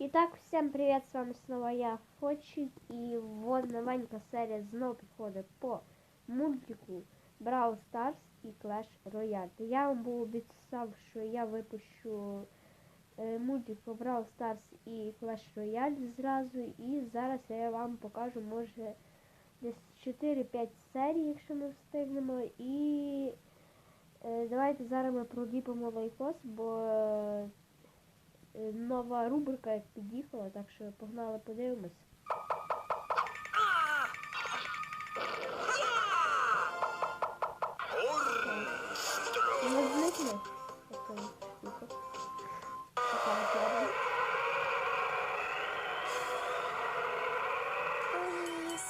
Итак, всем привет, с вами снова я, Фочик, и вот новенька серія знов підходить по мультику Brawl Stars і Clash Royale. Я вам був обіцяв, що я випущу е, мультик по Brawl Stars і Clash Royale зразу, і зараз я вам покажу, може, десь 4-5 серій, якщо ми встигнемо, і е, давайте зараз ми проліпимо лайкос, бо... нова рубрика як під'їхала, так що погнали подивимось. Не зникне.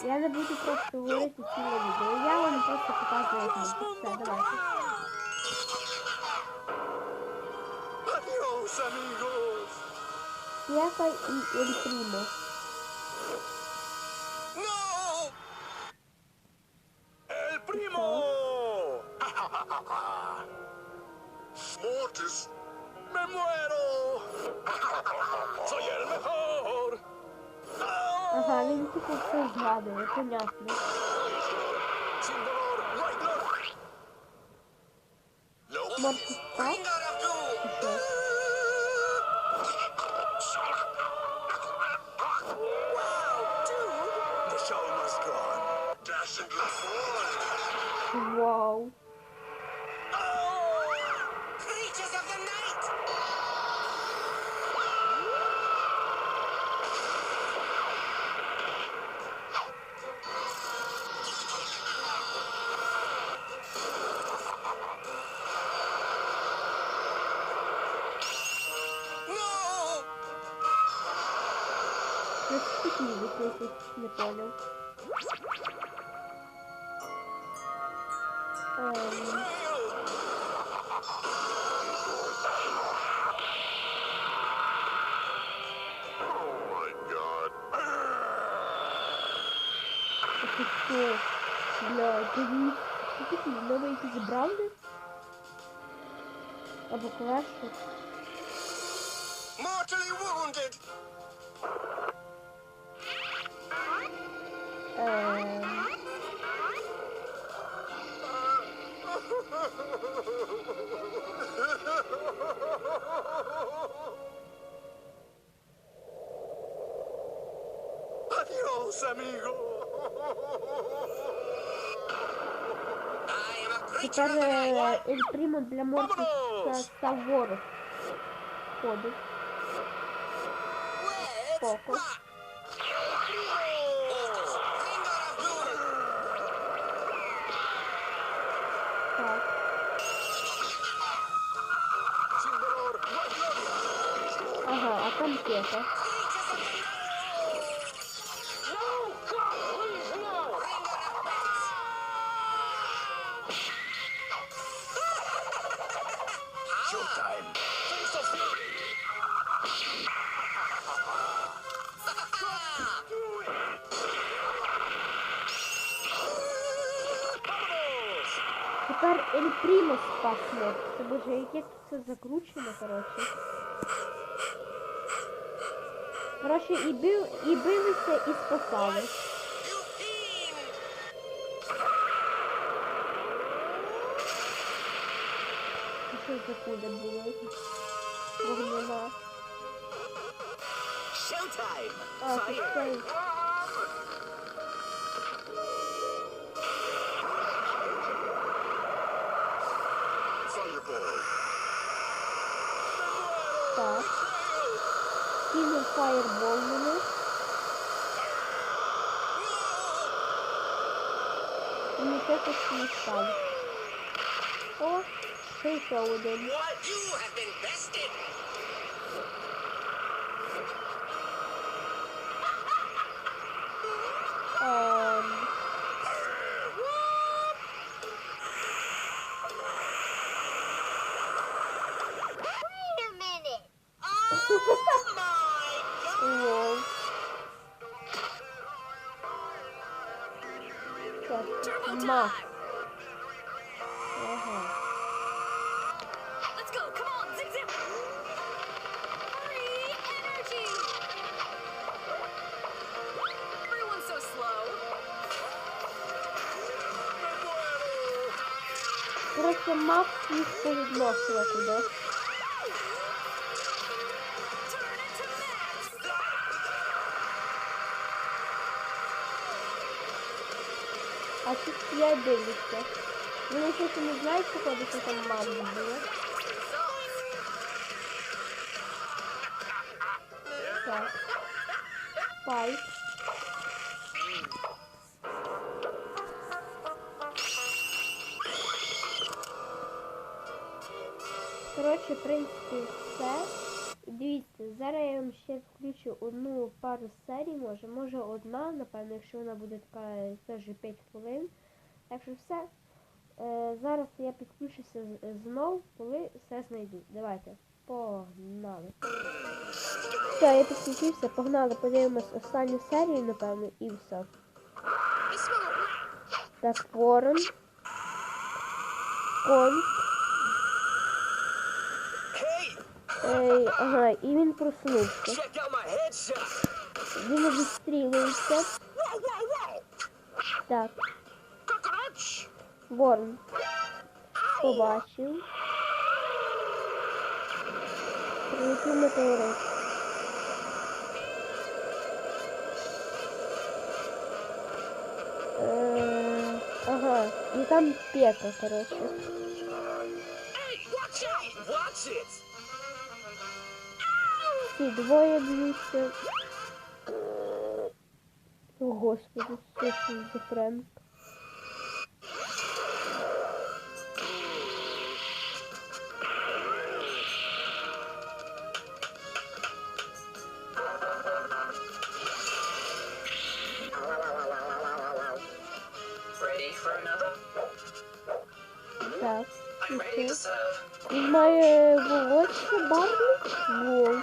Я не буду просто говорити ціле відео. Я вам просто показую. Все, давайте. Adiós, Ya soy el, primo. ¡No! ¡El primo! ¡Mortis! ¡Me muero! ¡Soy el mejor! Ajá, le dije que. Sin dolor, no hay forward. Вау. Creatures of the night! No! Ну, такий якийсь, не понял. Ем, Oh my god. це що? Бля, це він... Це такий новий якийсь бравлер? Або клеш? Mortally wounded! Adiós, amigo! Тепер е, Ель Прімо для Вамонос! став. Ходить. Let's конфета. Тепер Эль Примус спасли. Це боже, яке це закручено, коротше. Коротше, і, бив, і билися, і спасали. І що це куди було? Вогнена. Showtime! А, це Кинув фаєрбол на них. І ніхто не став. О, ще один. the map you should lost record. Açık diğer birlikte. Yine sesimiz nerede çıkadı sesimi bağlı Five. Коротше, в принципі, все. Дивіться, зараз я вам ще включу одну пару серій, може, може одна, напевно, якщо вона буде така теж 5 хвилин. Так що все. Е, зараз я підключуся з- знов, коли все знайду. Давайте. Погнали. Все, я підключився, погнали, подивимось останню серію, напевно, і все. Так, ворон. Конь. Hey, Ей, ага, і він проснувся. Він відстрілюється. Так, ворон побачив. Прилетів метеорит. Е, ага, і там пека, коротше. Hey, watch out. Watch it. Ці двоє б'ються. О, Господи, що це за Френк? Так, і. Має волосся барвник? Вау.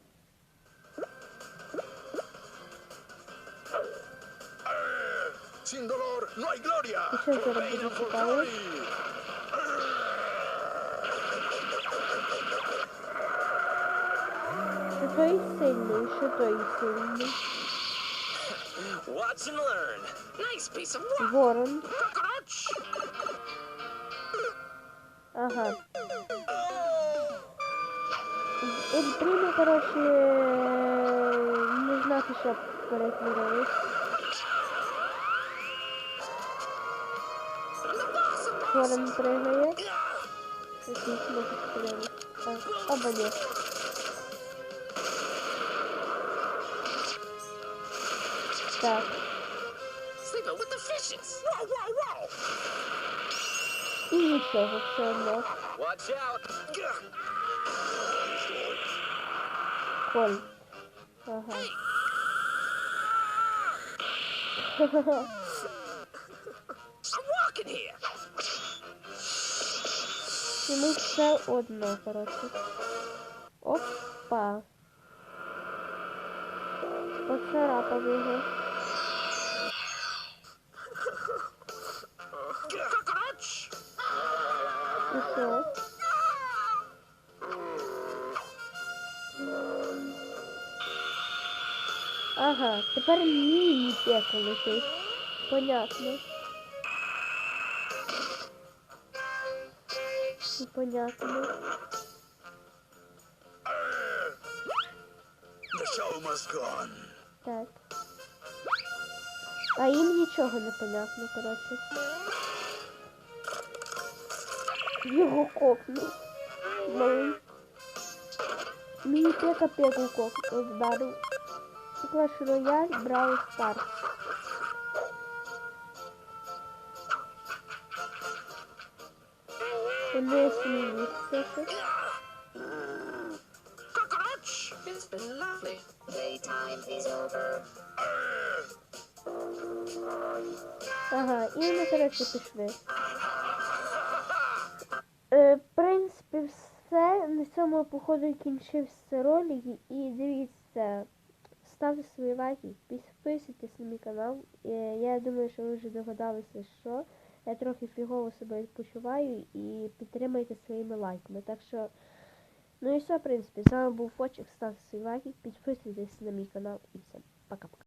Sin dolor no hay gloria. І що зараз буде цікаво? Що той сильний, що той сильний. Watch and learn. Nice piece of work. Ворон. Cockroach. Ага. Він прийме, коротше, не знати, що перетворилось. Ворон otworem przeżyje? Jakimś może otworem. Oby nie. Tak. I myślę, że. Kol. Aha. I'm walking here. Йому все одно, коротше. Опа. Поцарапав його. І що? Ага, тепер міні пеко летить. Понятно. Понятно. Go on. Так. А їм нічого не понятно, коротше. Його кокнув. Малий. Мені пека пеку кок вдарив. Це Clash Royale Brawl Ага, і ми, коротше, пішли. Е, в принципі, все. на цьому, походу, кінчився ролик. І дивіться, ставте свої лайки, підписуйтесь на мій канал. Е, Я думаю, що ви вже догадалися, що я трохи фігово себе почуваю і підтримайте своїми лайками. Так що, ну і все, в принципі, з вами був Фочик, ставте свої лайки, підписуйтесь на мій канал і все. пока-пока.